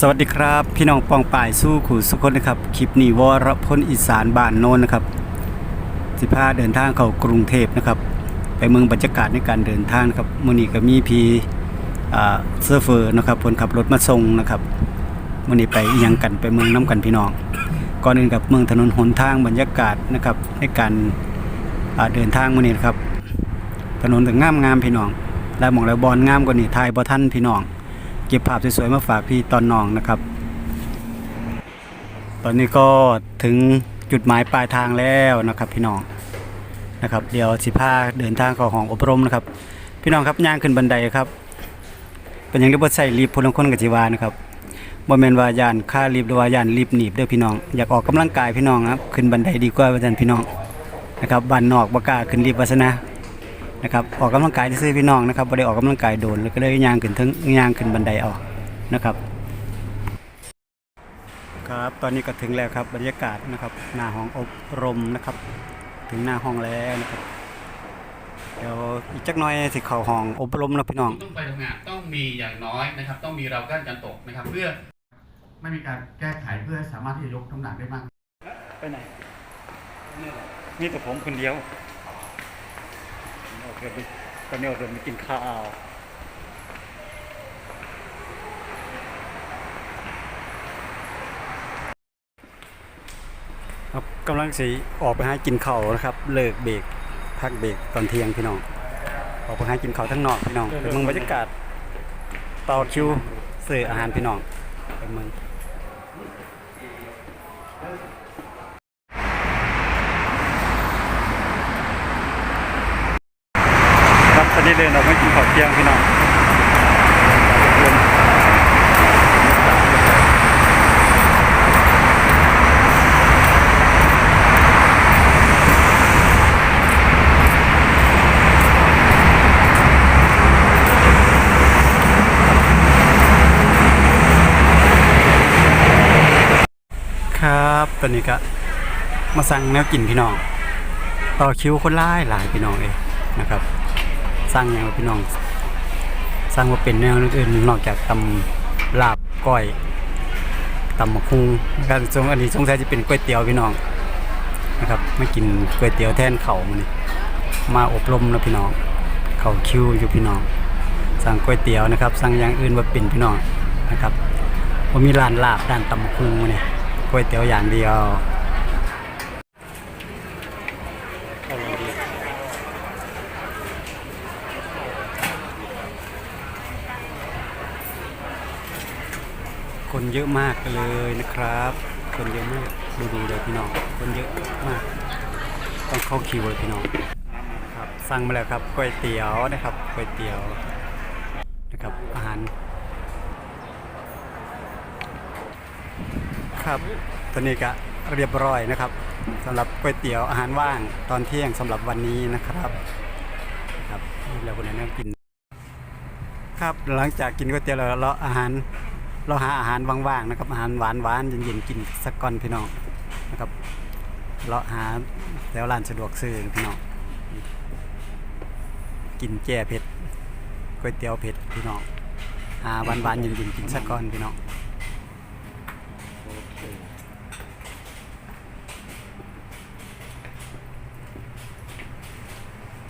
สวัสดีครับ พี่น้องปองป่ายสู้ขู่สุคนนะครับคลิปนี้วรพลอีสานบ้านโนนนะครับสิพาเดินทางเข้ากรุงเทพนะครับ ไปเมืองบรรยากาศในการเดินทางครับมือนี้ก็มีพีอ่าเสื้อเฟอร์นะครับคนขับรถมาส่งนะครับมือนี้ไปยังกันไปเมืองน้ำกันพี่น้องก่อนอื่นกับเมืองถนนหนทางบรรยากาศนะครับในการอ่าเดินทางมือนี้นะครับถนนถึงงามงามพี่น้องแล้วมองแล้วบอลงามกว่านี้ทายบ่ท่านพี่น้อง ก็บภาพสวยๆมาฝากพี่ตอนน้องนะครับ ตอนนี้ก็ถึงจุดหมายปลายทางแล้วนะครับ พี่น้องนะครับ เดี๋ยวสิพาเดินทางเข้าห้องอบรมนะครับ พี่น้องครับย่างขึ้นบันไดครับ เป็นอย่างที่บ่ใส่รีบพลังคนกับจีวานะครับบ่แมนว่ายานค่ารีบหรือว่ายานรีบหนีบเด้อพี่น้องอยากออกกำลังกายพี่น้องครับขึ้นบันไดดีกว่าว่าซั่นพี่น้องนะครับบ้านนอกบ่กาขึ้นรีบวาซะนะ นะครับออกกำลังกายซื้อๆพี่น้องนะครับไม่ได้ออกกำลังกายโดนแล้วก็เลยย่างขึ้นทั้งย่างขึ้นบันไดเอานะครับครับตอนนี้ก็ถึงแล้วครับบรรยากาศนะครับหน้าห้องอบรมนะครับ ถึงหน้าห้องแล้วนะครับเดี๋ยวอีกจักหน่อยสิเข้าห้องอบรมนะพี่น้องต้องไปทำงานต้องมีอย่างน้อยนะครับ ต้องมีเรากั้นการตกนะครับ เพื่อไม่มีการแก้ไขเพื่อให้สามารถที่จะยกน้ำหนักได้มากไปไหนนี่แต่ผมคนเดียว เดินไปตอนนี้เราเดินไปกินข้าวครับกำลังสิออกไปหากินข้าวนะครับ เลิกเบรกพักเบรกตอนเที่ยงพี่น้อง ออกไปหากินข้าวทั้งนอกพี่น้องไปเมืองบรรยากาศต่อคิวซื้ออาหารพี่น้องไปเมือง นี่เดินออกมากินข้าวเที่ยงพี่น้องครับตอนนี้ก็มาสั่งแนวกินพี่น้อง ต่อคิวคนไล่หลายพี่น้องเองนะครับ สร้างแนวพี่น้อง สร้างว่าเป็นแนวอื่นนอกจากตำลาบก้อยตำมะคุงการทรงอันนี้สงสัยจะเป็นก๋วยเตี๋ยวพี่น้องนะครับไม่กินก๋วยเตี๋ยวแทนเข่ามันนี่มาอบรมนะพี่น้อง เข่าคิวอยู่พี่น้อง สั่งก๋วยเตี๋ยวนะครับ สั่งอย่างอื่นว่าเป็นพี่น้องนะครับผมมีร้านลาบร้านตำมะคุงมาเนี่ยก๋วยเตี๋ยวอย่างเดียวเอาเลยดี คนเยอะมากเลยนะครับ คนเยอะมากดูดูเลยพี่น้อง คนเยอะมาก ต้องเข้าคิวเลยพี่น้องครับสั่งมาแล้วครับก๋วยเตี๋ยวนะครับก๋วยเตี๋ยวนะครับอาหารครับตอนนี้ก็เรียบร้อยนะครับสำหรับก๋วยเตี๋ยวอาหารว่างตอนเที่ยงสำหรับวันนี้นะครับครับนี่เราคนนั้นกิน ครับหลังจากกินก๋วยเตี๋ยวแล้วเราอาหาร เราหาอาหารว่างๆนะครับอาหารหวานๆเย็นๆกินสักก้อนพี่น้องนะครับเราหาแถวร้านสะดวกซื้อพี่น้องกินแจ่เผ็ดก๋วยเตี๋ยวเผ็ดพี่น้องหาหวานๆเย็นๆกินสักก้อนพี่น้อง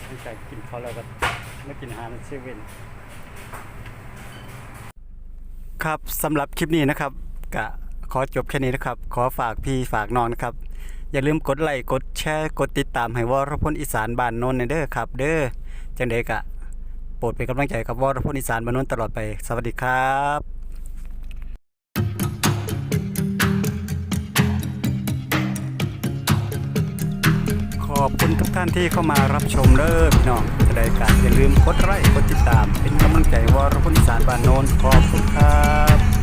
หลังจากกินเขาแล้วก็มากินอาหารเซเว่น ครับสำหรับคลิปนี้นะครับก็ขอจบแค่นี้นะครับ ขอฝากพี่ฝากน้องนะครับ อย่าลืมกดไลค์กดแชร์กดติดตามให้วรพลอีสานบ้านนนท์เด้อครับ เด้อจังเด็กะโปรดเป็นกำลังใจกับวรพลอีสานบ้านนนท์ตลอดไป สวัสดีครับ อบคุณทุกท่านที่เข้ามารับชมเด้อพี่น้องจะได้การอย่าลืมกดไลค์กดติดตาม เป็นกำลังใจวรพลอีสารบานโนนขอบคุณครับ